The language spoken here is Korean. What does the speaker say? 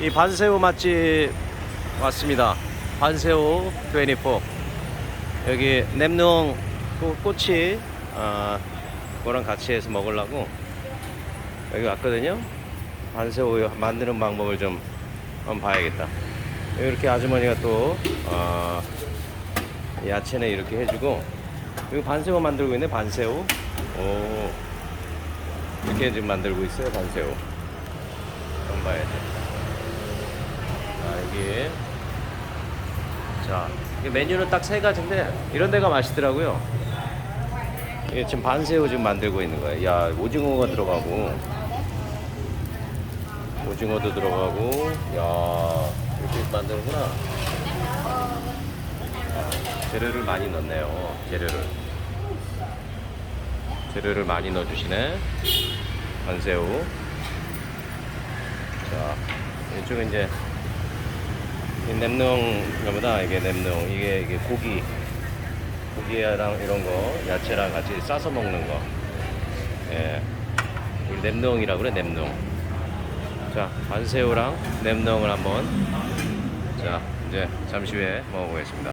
이 반새우 맛집 왔습니다. 반새우 24. 여기 냄농 꼬- 꼬치 아, 그거랑 같이 해서 먹으려고 여기 왔거든요. 반새우 만드는 방법을 좀 한번 봐야겠다. 이렇게 아주머니가 또 어, 야채는 이렇게 해주고 여기 반새우 만들고 있네 반새우. 오 이렇게 지금 만들고 있어요 반새우. 한번 봐야지. 아 여기 자 이게 메뉴는 딱 세 가지인데 이런 데가 맛있더라고요. 이게 지금 반새우 지금 만들고 있는 거예요. 야 오징어가 들어가고 오징어도 들어가고 야 이렇게 만드는구나. 재료를 많이 넣네요. 재료를 재료를 많이 넣어주시네. 반새우. 자 이쪽은 이제 이 냄농보다 이게 냄농 이게 이게 고기 고기랑 이런 거 야채랑 같이 싸서 먹는 거. 예. 우리 냄농이라고 그래 냄농. 자 반새우랑 냄농을 한번 자 이제 잠시 후에 먹어보겠습니다.